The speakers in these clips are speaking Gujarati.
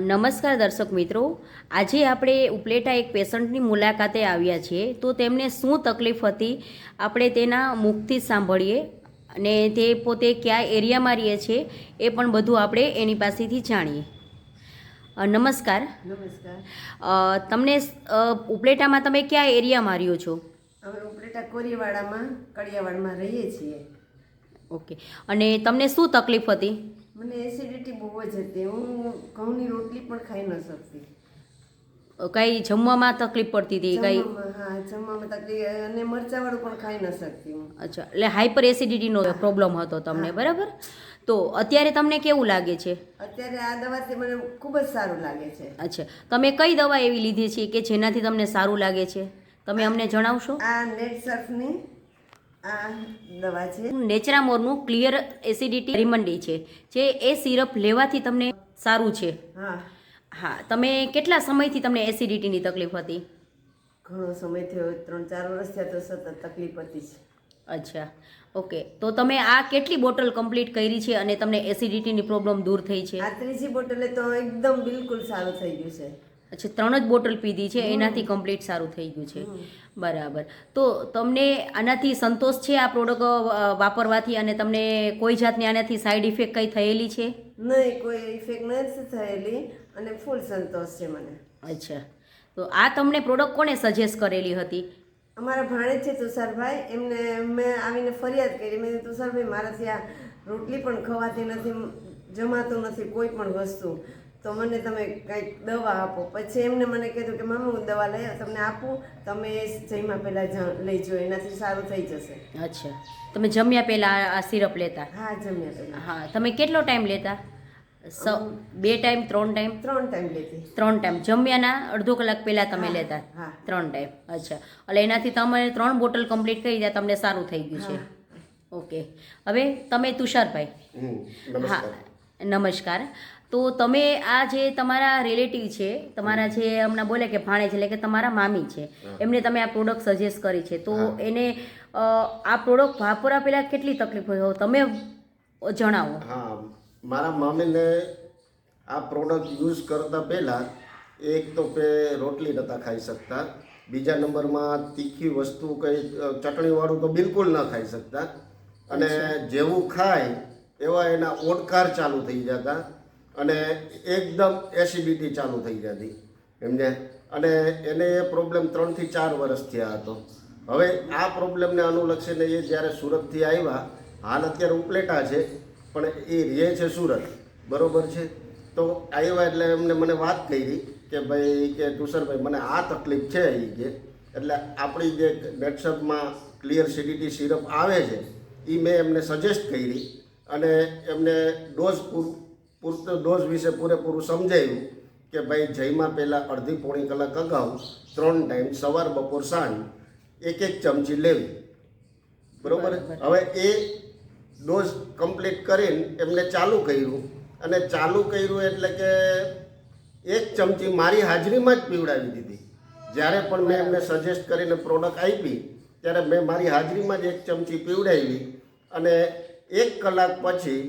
નમસ્કાર દર્શક મિત્રો. આજે આપણે ઉપલેટા એક પેશન્ટની મુલાકાતે આવ્યા છીએ. તો તેમને શું તકલીફ હતી? આપણે તેના મુખથી જ સાંભળીએ અને તે પોતે કયા એરિયામાં રહીએ છે એ પણ બધું આપણે એની પાસેથી જાણીએ. નમસ્કાર. નમસ્કાર. તમને ઉપલેટામાં તમે કયા એરિયામાં રહ્યો છો? અમે ઉપલેટા કોરીવાડામાં કડિયાવાડમાં રહીએ છીએ. ઓકે. અને તમને શું તકલીફ હતી? મને એસિડિટી બહુ જ હતી. હું ઘઉંની રોટલી પણ ખાઈ ન શકતી. કઈ જમવામાં તકલીફ પડતી હતી કઈ? હા જમવામાં તકલીફ અને મરચાવાળું પણ ખાઈ ન શકતી હું. અચ્છા એટલે હાઇપર એસિડિટીનો પ્રોબ્લેમ હતો તમને બરાબર? તો અત્યારે તમને કેવું લાગે છે? અત્યારે આ દવાથી મને ખૂબ જ સારું લાગે છે. અચ્છા તમે કઈ દવા એવી લીધી છે કે જેનાથી તમને સારું લાગે છે? તમે અમને જણાવશો? આ નેટ સર્ફની આ દવા છે. નેચરામોરનું ક્લિયર એસિડિટી રિમન્ડી છે જે એ સિરપ લેવાથી તમને સારું છે. હા. હા તમે કેટલા સમયથી તમને એસિડિટીની તકલીફ હતી? ઘણો સમય થયો ત્રણ ચાર વર્ષ થયા તો સતત તકલીફ હતી જ. અચ્છા ઓકે. તો તમે આ કેટલી બોટલ કમ્પ્લીટ કરી છે અને તમને એસિડિટીની પ્રોબ્લેમ દૂર થઈ છે? આ ત્રીજી બોટલે તો એકદમ બિલકુલ સારું થઈ ગયું છે. અચ્છા ત્રણ જ બોટલ પીધી છે એનાથી કમ્પ્લીટ સારું થઈ ગયું છે. બરાબર. તો તમને આનાથી સંતોષ છે આ પ્રોડક્ટ વાપરવાથી? અને તમને કોઈ જાતની આનાથી સાઈડ ઇફેક્ટ કંઈ થયેલી છે? નહીં કોઈ ઇફેક્ટ નથી થયેલી અને ફૂલ સંતોષ છે મને. અચ્છા. તો આ તમને પ્રોડક્ટ કોને સજેસ્ટ કરેલી હતી? અમારા ભાણેજ છે તુષારભાઈ. એમને મેં આવીને ફરિયાદ કરી. મેં તુષારભાઈ મારાથી આ રોટલી પણ ખવાતી નથી જમાતું નથી કોઈ પણ વસ્તુ. તો મને તમે કંઈક દવા આપો. પછી એમને મને કીધું કે મમ્મી હું દવા લઈ તમને આપું. તમે જઈમાં પહેલાં લઈજો એનાથી સારું થઈ જશે. અચ્છા. તમે જમ્યા પહેલાં આ સિરપ લેતા? હા જમ્યા પહેલાં. હા તમે કેટલો ટાઈમ લેતા? સ બે ટાઈમ ત્રણ ટાઈમ? ત્રણ ટાઈમ લેતી. ત્રણ ટાઈમ. જમ્યાના અડધો કલાક પહેલાં તમે લેતા? હા. ત્રણ ટાઈમ. અચ્છા. એટલે એનાથી તમે ત્રણ બોટલ કમ્પ્લીટ કરી ગયા તમને સારું થઈ ગયું છે. ઓકે. હવે તમે તુષારભાઈ. હા. નમસ્કાર. નમસ્કાર. તો તમે આ જે તમારા રિલેટિવ છે તમારા જે હમણાં બોલે કે ભાણે છે એટલે કે તમારા મામી છે એમને તમે આ પ્રોડક્ટ સજેસ્ટ કરી છે. તો એને આ પ્રોડક્ટ વાપરવા પહેલાં કેટલી તકલીફ હોય? તમે જણાવો. હા મારા મામીને આ પ્રોડક્ટ યુઝ કરતા પહેલાં એક તો પે રોટલી નહોતા ખાઈ શકતા. બીજા નંબરમાં તીખી વસ્તુ કંઈ ચટણીવાળું તો બિલકુલ ન ખાઈ શકતા. અને જેવું ખાય એવા એના ઓડકાર ચાલુ થઈ જતા. અને એકદમ એસિડિટી ચાલુ થઈ જતી એમને અને એને એ પ્રોબ્લેમ ત્રણથી ચાર વર્ષ થયા હતો. હવે આ પ્રોબ્લેમને અનુલક્ષીને એ જ્યારે સુરતથી આવ્યા, હાલ અત્યારે ઉપલેટા છે, પણ એ રહે છે સુરત. બરોબર છે? તો આવ્યા એટલે એમને મને વાત કરી કે ભાઈ કે તુષારભાઈ, મને આ તકલીફ છે એ કે. એટલે આપણી જે વેટસઅપમાં ક્લિયર સિડિટી સિરપ આવે છે એ મેં એમને સજેસ્ટ કરી. અને એમને ડોઝ પૂર પૂરતો ડોઝ વિશે પૂરેપૂરું સમજાવ્યું કે ભાઈ જયમાં પહેલાં અડધી પોણી કલાક અગાઉ ત્રણ ટાઈમ સવાર બપોર સાંજ એક એક ચમચી લેવી. બરાબર? હવે એ ડોઝ કમ્પ્લીટ કરીને એમને ચાલુ કર્યું. અને ચાલુ કર્યું એટલે કે એક ચમચી મારી હાજરીમાં જ પીવડાવી દીધી. જ્યારે પણ મેં એમને સજેસ્ટ કરીને પ્રોડક્ટ આપી ત્યારે મેં મારી હાજરીમાં જ એક ચમચી પીવડાવી અને એક કલાક પછી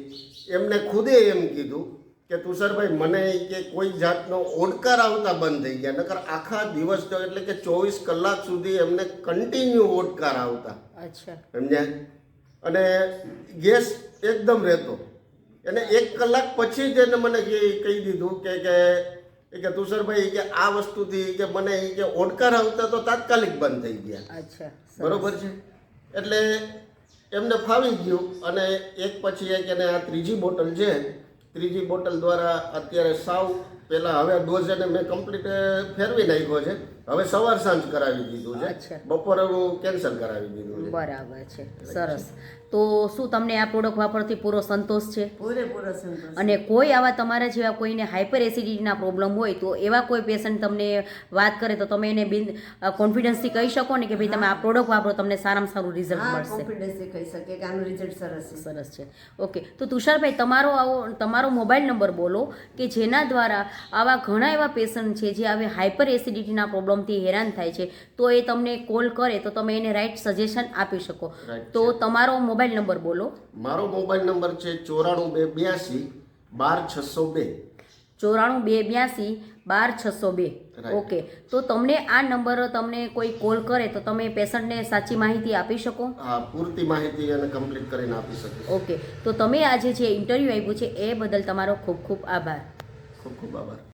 એમને ખુદે એમ કીધું કે તુષારભાઈ મને કે કોઈ જાતનો ઓડકાર આવતા બંધ થઈ ગયા. નકર આખા દિવસ તો એટલે કે ચોવીસ કલાક સુધી એમને કન્ટિન્યુ ઓડકાર આવતા. અચ્છા. સમજ્યા? અને ગેસ એકદમ રહેતો. એને એક કલાક પછી જ એને મને કહી કહી દીધું કે કે એ કે તુષારભાઈ કે આ વસ્તુથી કે મને કે ઓડકાર આવતા તો તાત્કાલિક બંધ થઈ ગયા. અચ્છા. બરોબર છે? એટલે એમને ફાવી ગયું અને એક પછી એક એને આ ત્રીજી બોટલ છે ત્રીજી બોટલ દ્વારા અત્યારે સાવ પહેલાં હવે ડોઝ એને મેં કમ્પ્લીટ ફેરવી નાખ્યો છે. હવે સવાર સાંજ કરાવી દીધું છે. બપોરે હું કેન્સલ કરાવી દીધું છે. બરાબર છે. સરસ. તો શું તમને આ પ્રોડક્ટ વાપરથી પૂરો સંતોષ છે? પૂરેપૂરો સંતોષ. અને કોઈ આવા તમારા જેવા કોઈને હાઇપર એસિડિટીના પ્રોબ્લેમ હોય તો એવા કોઈ પેશન્ટ તમને વાત કરે તો તમે એને બિન કોન્ફિડન્સથી કહી શકો ને કે ભાઈ તમે આ પ્રોડક્ટ વાપરો તમને સારામાં સારું રિઝલ્ટ મળશે. કોન્ફિડન્સથી કહી શકીએ કે આનું રિઝલ્ટ સરસ છે. સરસ છે. ઓકે તો તુષારભાઈ તમારો આવો તમારો મોબાઈલ નંબર બોલો કે જેના દ્વારા આવા ઘણા એવા પેશન્ટ છે જે હવે હાઇપર એસિડિટીના પ્રોબ્લેમથી હેરાન થાય છે. તો એ તમને કોલ કરે તો તમે એને રાઈટ સજેશન આપી શકો. તો તમારો મોબાઈલ નંબર બોલો. મારો મોબાઈલ નંબર છે ચોરાણું બે બ્યાસી બાર છસો બે. ચોરાણું બે બ્યાસી બાર છસો બે. ઓકે. તો તમને આ નંબર તમને કોઈ કોલ કરે તો તમે પેશન્ટને સાચી માહિતી આપી શકો? પૂરતી માહિતી અને કમ્પ્લીટ કરીને આપી શકો ઓકે. તો તમે આજે જે ઇન્ટરવ્યૂ આપ્યું છે એ બદલ તમારો ખૂબ ખૂબ આભાર. ખૂબ ખૂબ આભાર